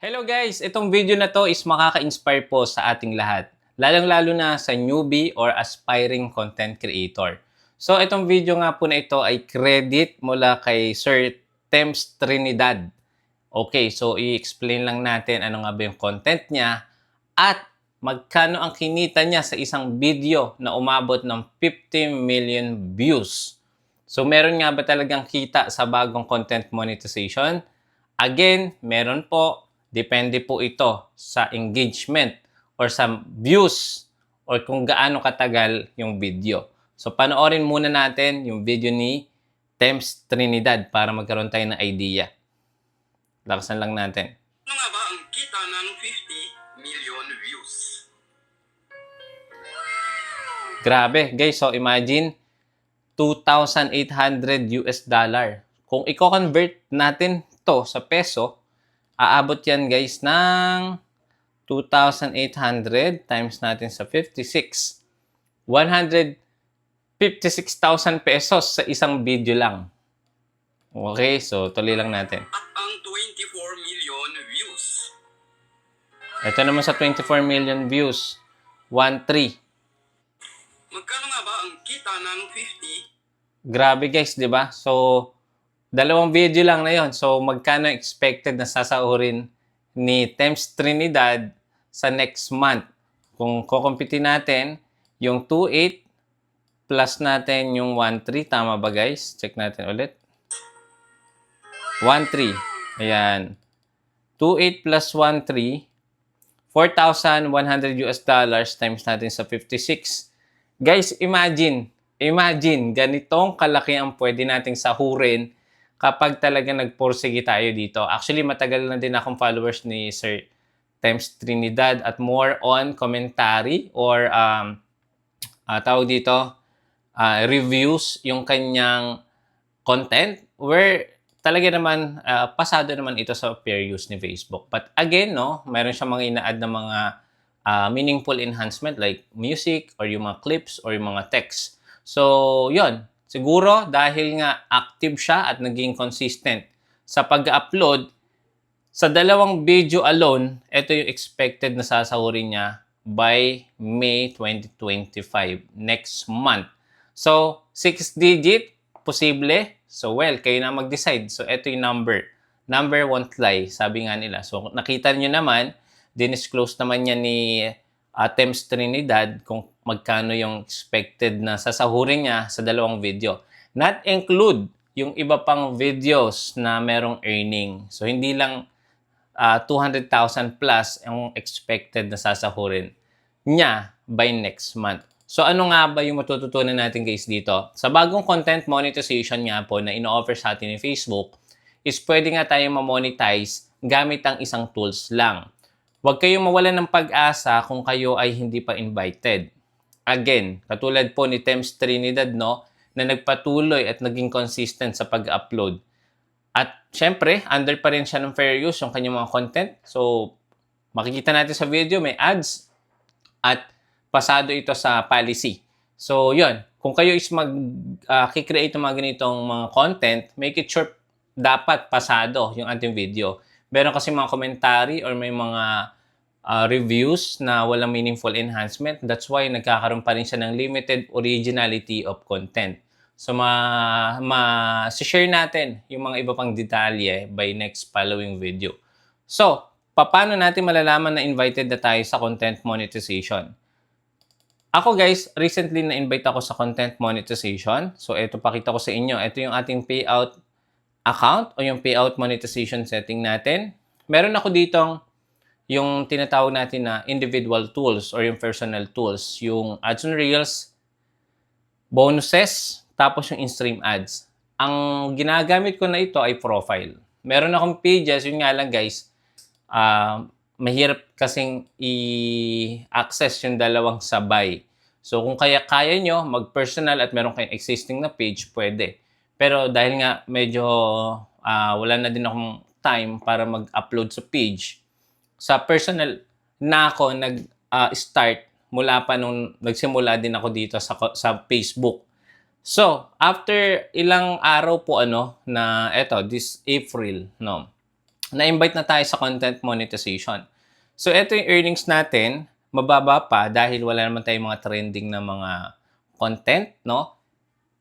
Hello guys! Itong video na to is makaka-inspire po sa ating lahat. Lalong-lalo na sa newbie or aspiring content creator. So itong video nga po na ito ay credit mula kay Sir Tems Trinidad. Okay, so i-explain lang natin ano nga ba yung content niya at magkano ang kinita niya sa isang video na umabot ng 50 million views. So meron nga ba talagang kita sa bagong content monetization? Again, meron po. Depende po ito sa engagement or sa views or kung gaano katagal yung video. So panoorin muna natin yung video ni Tems Trinidad para magkaroon tayo ng idea. Lakasan lang natin. Ano nga ba ang kita ng 50 million views? Grabe, guys. So, imagine, 2,800 US dollar. Kung i-convert natin to sa peso, aabot yan, guys, ng 2,800 times natin sa 56. 156,000 pesos sa isang video lang. Okay, so tuloy lang natin. At ang 24 million views. Ito naman sa 24 million views. 1,3. Magkano nga ba ang kita ng 50 Grabe guys, 'di ba? So dalawang video lang na 'yon. So magkano expected na sasahurin ni Thames Trinidad sa next month? Kung kukumpitin natin yung 2.8 plus natin yung 1.3, tama ba guys? Check natin ulit. 1.3. Ayan. 2.8 plus 1.3, 4,100 US dollars times natin sa 56. Guys, imagine, imagine, ganitong kalaki ang pwede nating sahurin kapag talaga nagporsige tayo dito. Actually, matagal na din akong followers ni Sir Thames Trinidad at more on commentary or um, ah, tawag dito, ah, reviews yung kanyang content where talaga naman ah, pasado naman ito sa fair use ni Facebook. But again, no, mayroon siya mga ina-add na mga ah, meaningful enhancement like music or yung mga clips or yung mga text. So, yon Siguro dahil nga active siya at naging consistent sa pag-upload, sa dalawang video alone, ito yung expected na sasahurin niya by May 2025, next month. So, 6 digit, posible. So, well, kayo na mag-decide. So, ito yung number. Number won't lie, sabi nga nila. So, nakita nyo naman, dinisclose naman niya ni uh, Thames Trinidad kung magkano yung expected na sasahurin niya sa dalawang video. Not include yung iba pang videos na merong earning. So, hindi lang ah, 200,000 plus ang expected na sasahurin niya by next month. So ano nga ba yung matututunan natin guys dito? Sa bagong content monetization nga po na ino-offer sa atin ni Facebook is pwede nga tayo ma-monetize gamit ang isang tools lang. Huwag kayong mawalan ng pag-asa kung kayo ay hindi pa invited. Again, katulad po ni Thames Trinidad no, na nagpatuloy at naging consistent sa pag-upload. At syempre, under pa rin siya ng fair use yung kanyang mga content. So, makikita natin sa video, may ads at pasado ito sa policy. So, yun. Kung kayo is mag uh, create ng mga ganitong mga content, make it sure dapat pasado yung ating video. Meron kasi mga commentary or may mga uh, reviews na walang meaningful enhancement. That's why nagkakaroon pa rin siya ng limited originality of content. So, ma, ma share natin yung mga iba pang detalye by next following video. So, paano natin malalaman na invited na tayo sa content monetization? Ako guys, recently na-invite ako sa content monetization. So, ito pakita ko sa inyo. Ito yung ating payout account o yung payout monetization setting natin. Meron ako ditong yung tinatawag natin na individual tools or yung personal tools. Yung ads on reels, bonuses, tapos yung in-stream ads. Ang ginagamit ko na ito ay profile. Meron akong pages, yun nga lang guys, ah, mahirap kasing i-access yung dalawang sabay. So kung kaya kaya nyo, mag-personal at meron kayong existing na page, pwede. Pero dahil nga medyo ah, wala na din akong time para mag-upload sa page, sa personal na ako nag-start mula pa nung nagsimula din ako dito sa, sa Facebook. So, after ilang araw po ano na eto, this April, no. na-invite na tayo sa content monetization. So, ito yung earnings natin. Mababa pa dahil wala naman tayong mga trending na mga content, no?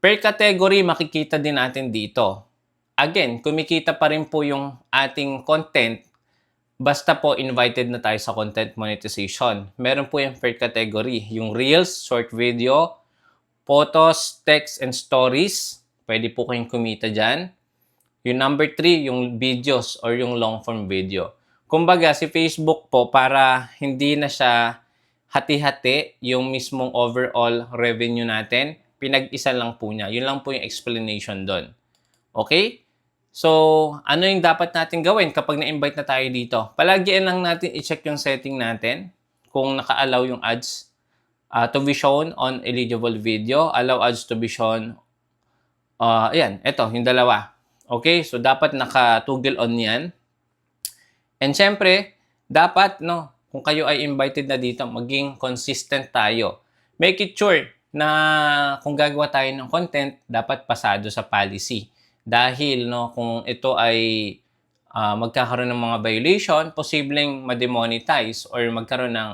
Per category, makikita din natin dito. Again, kumikita pa rin po yung ating content basta po invited na tayo sa content monetization. Meron po yung per category. Yung Reels, short video, photos, text, and stories. Pwede po kayong kumita dyan. Yung number three, yung videos or yung long form video. Kumbaga, si Facebook po, para hindi na siya hati-hati yung mismong overall revenue natin, pinag-isa lang po niya. Yun lang po yung explanation doon. Okay? So, ano yung dapat natin gawin kapag na-invite na tayo dito? Palagian lang natin i-check yung setting natin kung naka-allow yung ads uh, to be shown on eligible video, allow ads to be shown. Uh, ayan, ito, yung dalawa. Okay, so dapat naka-toggle on yan. And syempre, dapat, no, kung kayo ay invited na dito, maging consistent tayo. Make it sure na kung gagawa tayo ng content, dapat pasado sa policy. Dahil, no, kung ito ay ah, magkakaroon ng mga violation, posibleng ma-demonetize or magkaroon ng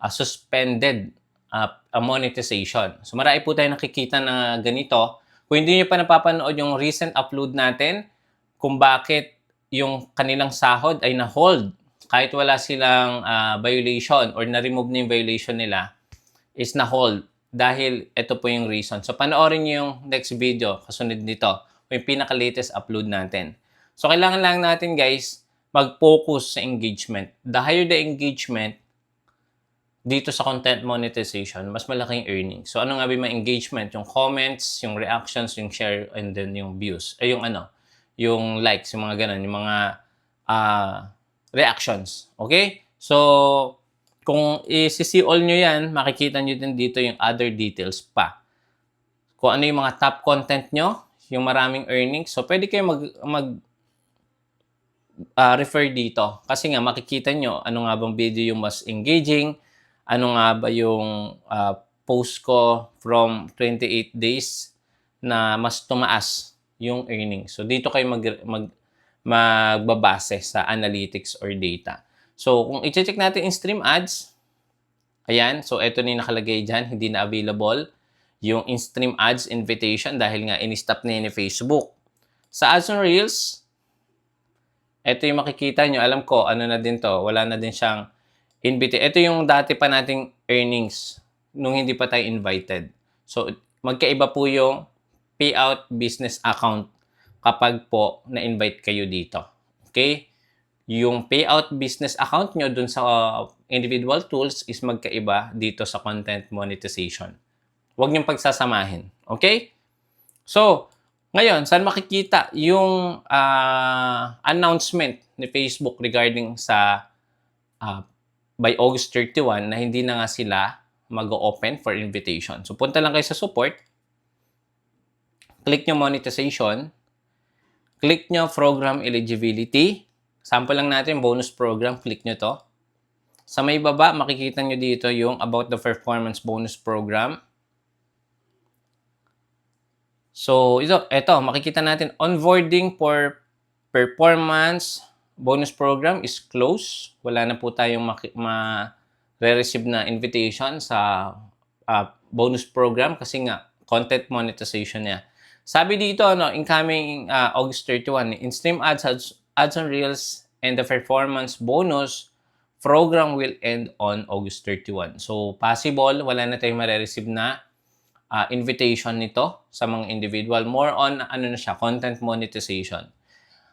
ah, suspended ah, monetization. So marami po tayo nakikita na ganito. Kung hindi niyo pa napapanood yung recent upload natin, kung bakit yung kanilang sahod ay na-hold kahit wala silang ah, violation or na-remove na yung violation nila, is na-hold dahil ito po yung reason. So panoorin niyo yung next video kasunod nito o yung pinaka-latest upload natin. So kailangan lang natin guys mag-focus sa engagement. The higher the engagement, dito sa content monetization, mas malaking earning. So, ano nga ba yung engagement? Yung comments, yung reactions, yung share, and then yung views. Ay, yung ano, yung likes, yung mga ganun, yung mga ah, reactions. Okay? So, kung i-see all nyo yan, makikita nyo din dito yung other details pa. Kung ano yung mga top content nyo, yung maraming earnings. So, pwede kayo mag, mag ah, refer dito. Kasi nga, makikita nyo ano nga bang video yung mas engaging, ano nga ba yung ah, post ko from 28 days na mas tumaas yung earnings. So, dito kayo mag, mag, magbabase sa analytics or data. So, kung i-check natin in stream ads, ayan, so ito na yung nakalagay dyan, hindi na available yung in-stream ads invitation dahil nga in-stop na ni Facebook. Sa ads on Reels, ito yung makikita nyo. Alam ko, ano na din to. Wala na din siyang invitation. Ito yung dati pa nating earnings nung hindi pa tayo invited. So, magkaiba po yung payout business account kapag po na-invite kayo dito. Okay? Yung payout business account nyo dun sa uh, individual tools is magkaiba dito sa content monetization. Huwag niyong pagsasamahin. Okay? So, ngayon, saan makikita yung ah, announcement ni Facebook regarding sa ah, by August 31 na hindi na nga sila mag-open for invitation. So, punta lang kayo sa support. Click nyo monetization. Click nyo program eligibility. Sample lang natin, bonus program. Click nyo to. Sa may baba, makikita nyo dito yung about the performance bonus program. So, ito, ito, makikita natin, onboarding for performance bonus program is closed. Wala na po tayong ma-receive na invitation sa ah, bonus program kasi nga, content monetization niya. Sabi dito, ano, incoming ah, August 31, in-stream ads, ads, ads on Reels, and the performance bonus program will end on August 31. So, possible, wala na tayong ma-receive na uh, invitation nito sa mga individual. More on ano na siya, content monetization.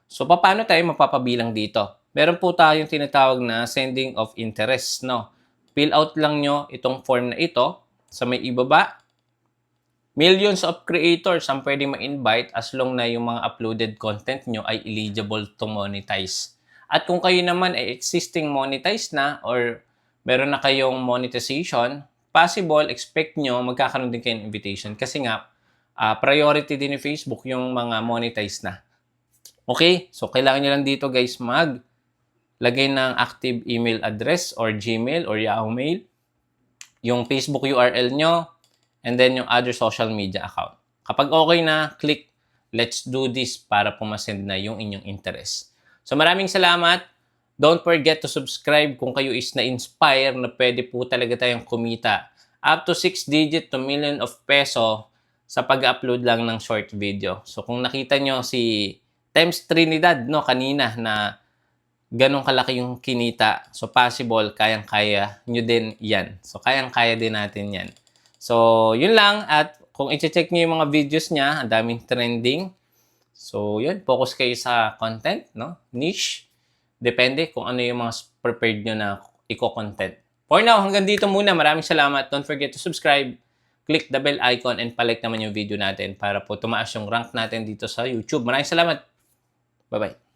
So paano tayo mapapabilang dito? Meron po tayong tinatawag na sending of interest, no? Fill out lang nyo itong form na ito sa may ibaba. Millions of creators ang pwede ma-invite as long na yung mga uploaded content nyo ay eligible to monetize. At kung kayo naman ay existing monetized na or meron na kayong monetization, possible, expect nyo, magkakaroon din kayo ng invitation. Kasi nga, ah, priority din ni Facebook yung mga monetized na. Okay? So, kailangan nyo lang dito guys mag lagay ng active email address or Gmail or Yahoo Mail, yung Facebook URL nyo, and then yung other social media account. Kapag okay na, click let's do this para pumasend na yung inyong interest. So maraming salamat. Don't forget to subscribe kung kayo is na-inspire na pwede po talaga tayong kumita. Up to 6 digit to million of peso sa pag-upload lang ng short video. So kung nakita nyo si Times Trinidad no kanina na ganong kalaki yung kinita. So possible kayang-kaya nyo din yan. So kayang-kaya din natin yan. So yun lang at kung i-check nyo yung mga videos niya, ang daming trending. So yun, focus kayo sa content, no? Niche. Depende kung ano yung mga prepared nyo na i-content. For now, hanggang dito muna. Maraming salamat. Don't forget to subscribe click the bell icon and palike naman yung video natin para po tumaas yung rank natin dito sa YouTube. Maraming salamat. Bye-bye.